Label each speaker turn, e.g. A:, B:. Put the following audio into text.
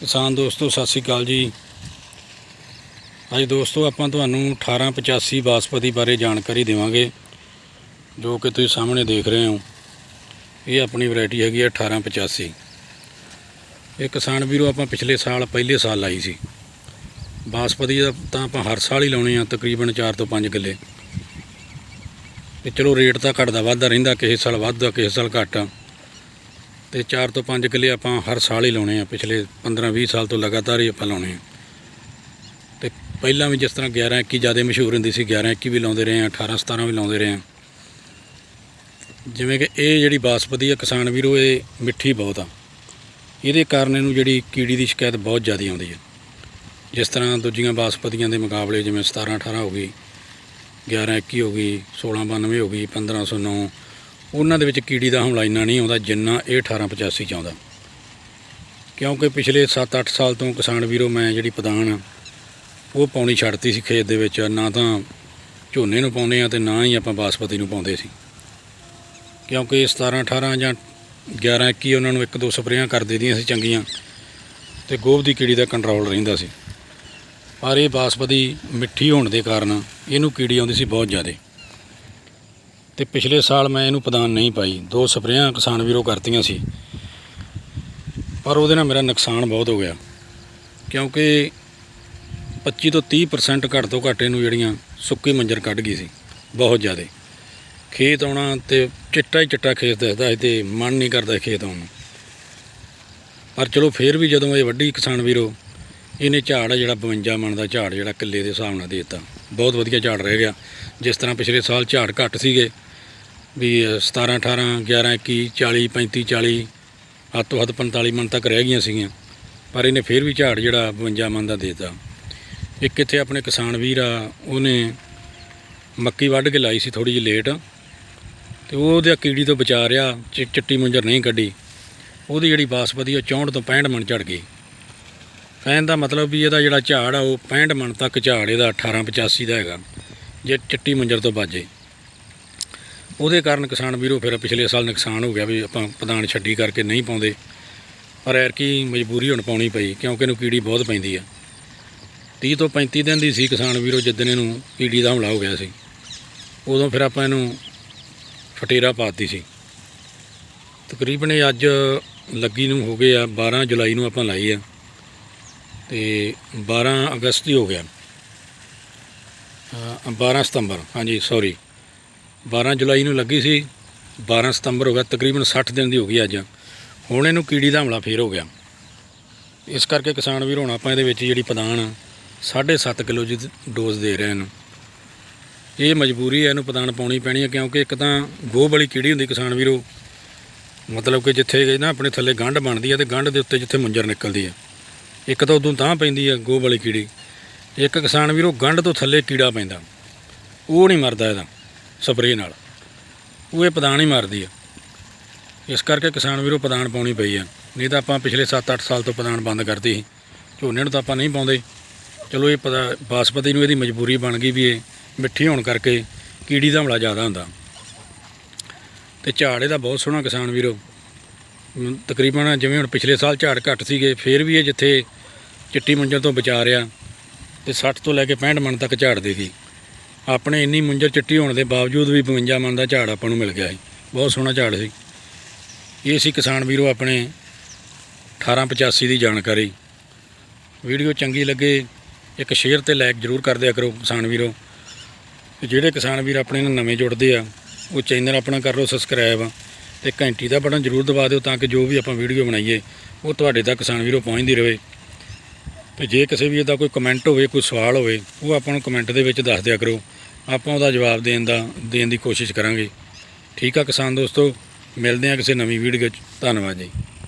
A: ਕਿਸਾਨ ਦੋਸਤੋ, ਸਤਿ ਸ੍ਰੀ ਅਕਾਲ ਜੀ। ਅੱਜ ਦੋਸਤੋ, ਆਪਾਂ ਤੁਹਾਨੂੰ 1885 ਬਾਸਪਤੀ ਬਾਰੇ ਜਾਣਕਾਰੀ ਦੇਵਾਂਗੇ, ਜੋ ਕਿ ਤੁਸੀਂ ਸਾਹਮਣੇ ਦੇਖ ਰਹੇ ਹੋ। ਇਹ ਆਪਣੀ ਵੈਰਾਈਟੀ ਹੈਗੀ ਹੈ 1885 ਇਹ ਕਿਸਾਨ ਵੀਰੋ, ਆਪਾਂ ਪਿਛਲੇ ਸਾਲ, ਪਹਿਲੇ ਸਾਲ ਲਾਈ ਸੀ। ਬਾਸਪਤੀ ਤਾਂ ਆਪਾਂ ਹਰ ਸਾਲ ਹੀ ਲਾਉਣੇ ਆ, ਤਕਰੀਬਨ 4 ਤੋਂ 5 ਕਿੱਲੇ। ਤੇ ਚਲੋ, ਰੇਟ ਤਾਂ ਘਟਦਾ ਵੱਧਦਾ ਰਹਿੰਦਾ, ਕਿਸੇ ਸਾਲ ਵੱਧਦਾ, ਕਿਸੇ ਸਾਲ ਘੱਟ ਤੇ 4 ਤੋਂ 5 ਕਿੱਲੇ ਆਪਾਂ ਹਰ ਸਾਲ ਹੀ ਲਾਉਣੇ ਆ। ਪਿਛਲੇ 15 20 ਸਾਲ ਤੋਂ ਲਗਾਤਾਰ ਹੀ ਆਪਾਂ ਲਾਉਣੇ ਆ। ਤੇ ਪਹਿਲਾਂ ਵੀ ਜਿਸ ਤਰ੍ਹਾਂ 11 21 ਜ਼ਿਆਦਾ ਮਸ਼ਹੂਰ ਹੁੰਦੀ ਸੀ 11 21 ਵੀ ਲਾਉਂਦੇ ਰਹੇ ਆ 18 17 ਵੀ ਲਾਉਂਦੇ ਰਹੇ ਆ। ਜਿਵੇਂ ਕਿ ਇਹ ਜਿਹੜੀ ਬਾਸਪਤੀ ਆ, ਕਿਸਾਨ ਵੀਰੋ, ਇਹ ਮਿੱਠੀ ਬਹੁਤ ਆ। ਇਹਦੇ ਕਾਰਨ ਇਹਨੂੰ ਜਿਹੜੀ ਕੀੜੀ ਦੀ ਸ਼ਿਕਾਇਤ ਬਹੁਤ ਜ਼ਿਆਦਾ ਆਉਂਦੀ ਹੈ ਜਿਸ ਤਰ੍ਹਾਂ ਦੂਜੀਆਂ ਬਾਸਪਤੀਆਂ ਦੇ ਮੁਕਾਬਲੇ ਜਿਵੇਂ 17 18 ਹੋ ਗਈ 11 21 ਹੋ ਗਈ 16 92 ਹੋ ਗਈ 1509 ਉਹਨਾਂ ਦੇ ਵਿੱਚ ਕੀੜੀ ਦਾ ਹਮਲਾ ਇੰਨਾ ਨਹੀਂ ਆਉਂਦਾ ਜਿੰਨਾ ਇਹ 1885 ਚ ਆਉਂਦਾ। ਕਿਉਂਕਿ ਪਿਛਲੇ 7-8 ਸਾਲ ਤੋਂ ਕਿਸਾਨ ਵੀਰੋ ਮੈਂ ਜਿਹੜੀ ਪਦਾਨ ਉਹ ਪਾਉਣੀ ਛੱਡਤੀ ਸੀ ਖੇਤ ਦੇ ਵਿੱਚ। ਨਾ ਤਾਂ ਝੋਨੇ ਨੂੰ ਪਾਉਂਦੇ ਆ ਤੇ ਨਾ ਹੀ ਆਪਾਂ ਬਾਸਪਤੀ ਨੂੰ ਪਾਉਂਦੇ ਸੀ। ਕਿਉਂਕਿ 17 18 ਜਾਂ 11 21 ਉਹਨਾਂ ਨੂੰ ਇੱਕ ਦੋ ਸਪਰੇਆਂ ਕਰ ਦੇਦੀਆਂ ਸੀ ਚੰਗੀਆਂ ਤੇ ਗੋਭ ਦੀ ਕੀੜੀ ਦਾ ਕੰਟਰੋਲ ਰਹਿੰਦਾ ਸੀ। ਪਰ ਇਹ ਬਾਸਪਤੀ ਮਿੱਠੀ ਹੋਣ ਦੇ ਕਾਰਨ ਇਹਨੂੰ ਕੀੜੀ ਆਉਂਦੀ ਸੀ ਬਹੁਤ ਜ਼ਿਆਦਾ। ਤੇ ਪਿਛਲੇ ਸਾਲ ਮੈਂ ਇਹਨੂੰ ਪ੍ਰਦਾਨ ਨਹੀਂ ਪਾਈ। ਦੋ ਸਪਰੇਆਂ ਕਿਸਾਨ ਵੀਰੋ ਕਰਤੀਆਂ ਸੀ। ਪਰ ਉਹਦੇ ਨਾਲ ਮੇਰਾ ਨੁਕਸਾਨ ਬਹੁਤ ਹੋ ਗਿਆ। ਕਿਉਂਕਿ 25 ਤੋਂ 30% ਘੱਟ ਤੋਂ ਘੱਟ ਇਹਨੂੰ ਜਿਹੜੀਆਂ ਸੁੱਕੀ ਮੰਜਰ ਕੱਢ ਗਈ ਸੀ। ਬਹੁਤ ਜ਼ਿਆਦਾ। ਖੇਤ ਆਉਣਾ ਤੇ ਚਿੱਟਾ ਹੀ ਚਿੱਟਾ ਖੇਤ ਦਿਖਦਾ ਸੀ ਤੇ ਮਨ ਨਹੀਂ ਕਰਦਾ ਖੇਤ ਆਉਣ ਨੂੰ। ਪਰ ਚਲੋ ਫੇਰ ਵੀ ਜਦੋਂ ਇਹ ਵੱਡੀ ਕਿਸਾਨ ਵੀਰੋ, ਇਹਨੇ ਝਾੜ ਆ ਜਿਹੜਾ 52 ਮਣ ਦਾ ਝਾੜ ਜਿਹੜਾ ਕਿੱਲੇ ਦੇ ਹਿਸਾਬ ਨਾਲ ਦੇ ਦਿੱਤਾ। ਬਹੁਤ ਵਧੀਆ ਝਾੜ ਰਹਿ ਗਿਆ। ਜਿਸ ਤਰ੍ਹਾਂ ਪਿਛਲੇ ਸਾਲ ਝਾੜ ਘੱਟ ਸੀਗੇ ਵੀ 17 18 11 21 40 35 40 ਹੱਦ ਤੋਂ ਹੱਦ 45 ਮਨ ਤੱਕ ਰਹਿ ਗਈਆਂ ਸੀਗੀਆਂ। ਪਰ ਇਹਨੇ ਫੇਰ ਵੀ ਝਾੜ ਜਿਹੜਾ 52 ਮਨ ਦਾ ਦੇਤਾ। ਇੱਕ ਇੱਥੇ ਆਪਣੇ ਕਿਸਾਨ ਵੀਰ ਆ, ਉਹਨੇ ਮੱਕੀ ਵੱਢ ਕੇ ਲਾਈ ਸੀ ਥੋੜੀ ਜਿਹੀ ਲੇਟ। ਤੇ ਉਹਦੇ ਕੀੜੀ ਤੋਂ ਬਚਾ ਰਿਹਾ, ਚਿ- ਚਿੱਟੀ ਮੁੰਜਰ ਨਹੀਂ ਕੱਢੀ। ਉਹਦੀ ਜਿਹੜੀ ਬਾਸਪਤੀ, ਉਹ 64 ਤੋਂ 65 ਮਣ ਝੜ ਗਈ। ਕਹਿਣ ਦਾ ਮਤਲਬ ਵੀ ਇਹਦਾ ਜਿਹੜਾ ਝਾੜ ਆ, ਉਹ 65 ਮਣ ਤੱਕ ਝਾੜ, ਇਹਦਾ 1885 ਦਾ ਹੈਗਾ। ਜੇ ਚਿੱਟੀ ਮੁੰਜਰ ਤੋਂ ਬਾਜੇ ਉਹਦੇ ਕਾਰਨ ਕਿਸਾਨ ਵੀਰੋ ਫਿਰ ਪਿਛਲੇ ਸਾਲ ਨੁਕਸਾਨ ਹੋ ਗਿਆ ਵੀ ਆਪਾਂ ਪ੍ਰਧਾਨ ਛੱਡੀ ਕਰਕੇ ਨਹੀਂ ਪਾਉਂਦੇ। ਪਰ ਐਰਕੀ ਮਜਬੂਰੀ ਹੁਣ ਪਾਉਣੀ ਪਈ ਕਿਉਂਕਿ ਇਹਨੂੰ ਕੀੜੀ ਬਹੁਤ ਪੈਂਦੀ ਆ। 30 ਤੋਂ 35 ਦਿਨ ਦੀ ਸੀ ਕਿਸਾਨ ਵੀਰੋ ਜਿੱਦਣ ਇਹਨੂੰ ਕੀੜੀ ਦਾ ਹਮਲਾ ਹੋ ਗਿਆ ਸੀ। ਉਦੋਂ ਫਿਰ ਆਪਾਂ ਇਹਨੂੰ ਫਟੇਰਾ ਪਾਤੀ ਸੀ। ਤਕਰੀਬਨ ਇਹ ਅੱਜ ਲੱਗੀ ਨੂੰ ਹੋ ਗਏ ਆ 12 ਜੁਲਾਈ ਨੂੰ ਆਪਾਂ ਲਾਈ ਆ। ਤੇ 12 ਅਗਸਤ ਹੀ ਹੋ ਗਿਆ। ਅ, 12 ਸਤੰਬਰ ਹਾਂਜੀ ਸੌਰੀ 12 ਜੁਲਾਈ ਨੂੰ ਲੱਗੀ ਸੀ 12 ਸਤੰਬਰ ਹੋ ਗਿਆ, ਤਕਰੀਬਨ 60 ਦਿਨ ਦੀ ਹੋ ਗਈ ਅੱਜ। ਹੁਣ ਇਹਨੂੰ ਕੀੜੀ ਦਾ ਹਮਲਾ ਫੇਰ ਹੋ ਗਿਆ। ਇਸ ਕਰਕੇ ਕਿਸਾਨ ਵੀਰ, ਹੁਣ ਆਪਾਂ ਇਹਦੇ ਵਿੱਚ ਜਿਹੜੀ ਪਦਾਨ 7.5 ਕਿਲੋ ਦੀ ਡੋਜ਼ ਦੇ ਰਹੇ ਹਨ। ਇਹ ਮਜਬੂਰੀ ਹੈ, ਇਹਨੂੰ ਪਦਾਨ ਪਾਉਣੀ ਪੈਣੀ ਹੈ, ਕਿਉਂਕਿ ਇੱਕ ਤਾਂ ਗੋਹ ਵਾਲੀ ਕੀੜੀ ਹੁੰਦੀ ਕਿਸਾਨ ਵੀਰੋ। ਮਤਲਬ ਕਿ ਜਿੱਥੇ ਨਾ ਆਪਣੇ ਥੱਲੇ ਗੰਢ ਬਣਦੀ ਹੈ ਤੇ ਗੰਢ ਦੇ ਉੱਤੇ ਜਿੱਥੇ ਮੁੰਜਰ ਨਿਕਲਦੀ ਹੈ। ਇੱਕ ਤਾਂ ਉਦੋਂ ਤਾਂ ਪੈਂਦੀ ਹੈ ਗੋਹ ਵਾਲੀ ਕੀੜੀ। ਇੱਕ ਕਿਸਾਨ ਵੀਰੋ, ਗੰਢ ਤੋਂ ਥੱਲੇ ਕੀੜਾ ਪੈਂਦਾ। ਉਹ ਨਹੀਂ ਮਰਦਾ ਇਹਦਾ। ਸਪਰੇਅ ਨਾਲ। ਉਹ ਇਹ ਪਦਾਨ ਹੀ ਮਾਰਦੀ ਆ। ਇਸ ਕਰਕੇ ਕਿਸਾਨ ਵੀਰੋ ਪਦਾਨ ਪਾਉਣੀ ਪਈ ਆ। ਨਹੀਂ ਤਾਂ ਆਪਾਂ ਪਿਛਲੇ 7-8 ਸਾਲ ਤੋਂ ਪਦਾਨ ਬੰਦ ਕਰਤੀ ਸੀ। ਝੋਨੇ ਨੂੰ ਤਾਂ ਆਪਾਂ ਨਹੀਂ ਪਾਉਂਦੇ। ਚਲੋ ਇਹ ਪਤਾ ਬਾਸਪਤੀ ਨੂੰ ਇਹਦੀ ਮਜਬੂਰੀ ਬਣ ਗਈ ਵੀ ਇਹ ਮਿੱਠੀ ਹੋਣ ਕਰਕੇ ਕੀੜੀ ਦਾ ਹਮਲਾ ਜ਼ਿਆਦਾ ਹੁੰਦਾ। ਤੇ ਝਾੜ ਇਹਦਾ ਬਹੁਤ ਸੋਹਣਾ ਕਿਸਾਨ ਵੀਰੋ। ਤਕਰੀਬਨ ਜਿਵੇਂ ਹੁਣ ਪਿਛਲੇ ਸਾਲ ਝਾੜ ਘੱਟ ਸੀਗੇ, ਫੇਰ ਵੀ ਇਹ ਜਿੱਥੇ ਚਿੱਟੀ ਮੁੰਜਰ ਤੋਂ ਬਚਾ ਰਿਆ ਤੇ 60 ਤੋਂ ਲੈ ਕੇ 65 ਮਣ ਤੱਕ ਝਾੜ ਦੇ ਸੀ। ਆਪਣੇ ਇੰਨੀ ਮੁੰਜਰ ਚਿੱਟੀ ਹੋਣ ਦੇ ਬਾਵਜੂਦ ਵੀ 52 ਮਨ ਦਾ ਝਾੜ ਆਪਾਂ ਨੂੰ ਮਿਲ ਗਿਆ ਸੀ। ਬਹੁਤ ਸੋਹਣਾ ਝਾੜ ਸੀ। ਇਹ ਸੀ ਕਿਸਾਨ ਵੀਰੋ ਆਪਣੇ 1885 ਦੀ ਜਾਣਕਾਰੀ। ਵੀਡੀਓ ਚੰਗੀ ਲੱਗੇ, ਇੱਕ ਸ਼ੇਅਰ ਤੇ ਲਾਈਕ ਜ਼ਰੂਰ ਕਰ ਦਿਆ ਕਰੋ ਕਿਸਾਨ ਵੀਰੋ। ਤੇ ਜਿਹੜੇ ਕਿਸਾਨ ਵੀਰ ਆਪਣੇ ਨਾਲ ਨਵੇਂ ਜੁੜਦੇ ਆ, ਉਹ ਚੈਨਲ ਆਪਣਾ ਕਰ ਲਓ ਸਬਸਕ੍ਰਾਈਬ ਤੇ ਘੰਟੀ ਦਾ ਬਟਨ ਜ਼ਰੂਰ ਦਬਾ ਦਿਓ ਤਾਂ ਕਿ ਜੋ ਵੀ ਆਪਾਂ ਵੀਡੀਓ ਬਣਾਈਏ, ਉਹ ਤੁਹਾਡੇ ਤੱਕ ਕਿਸਾਨ ਵੀਰੋ ਪਹੁੰਚਦੀ ਰਹੇ। ਤੇ ਜੇ ਕਿਸੇ ਵੀ ਦਾ ਕੋਈ ਕਮੈਂਟ ਹੋਵੇ, ਕੋਈ ਸਵਾਲ ਹੋਵੇ, ਉਹ ਆਪਾਂ ਨੂੰ ਕਮੈਂਟ ਦੇ ਵਿੱਚ ਦੱਸ ਦਿਆ ਕਰੋ। ਆਪਾਂ ਉਹਦਾ ਜਵਾਬ ਦੇਣ ਦਾ, ਦੇਣ ਦੀ ਕੋਸ਼ਿਸ਼ ਕਰਾਂਗੇ। ਠੀਕ ਆ ਕਿਸਾਨ ਦੋਸਤੋ, ਮਿਲਦੇ ਆ ਕਿਸੇ ਨਵੀਂ ਵੀਡੀਓ 'ਚ ਧੰਨਵਾਦ ਜੀ।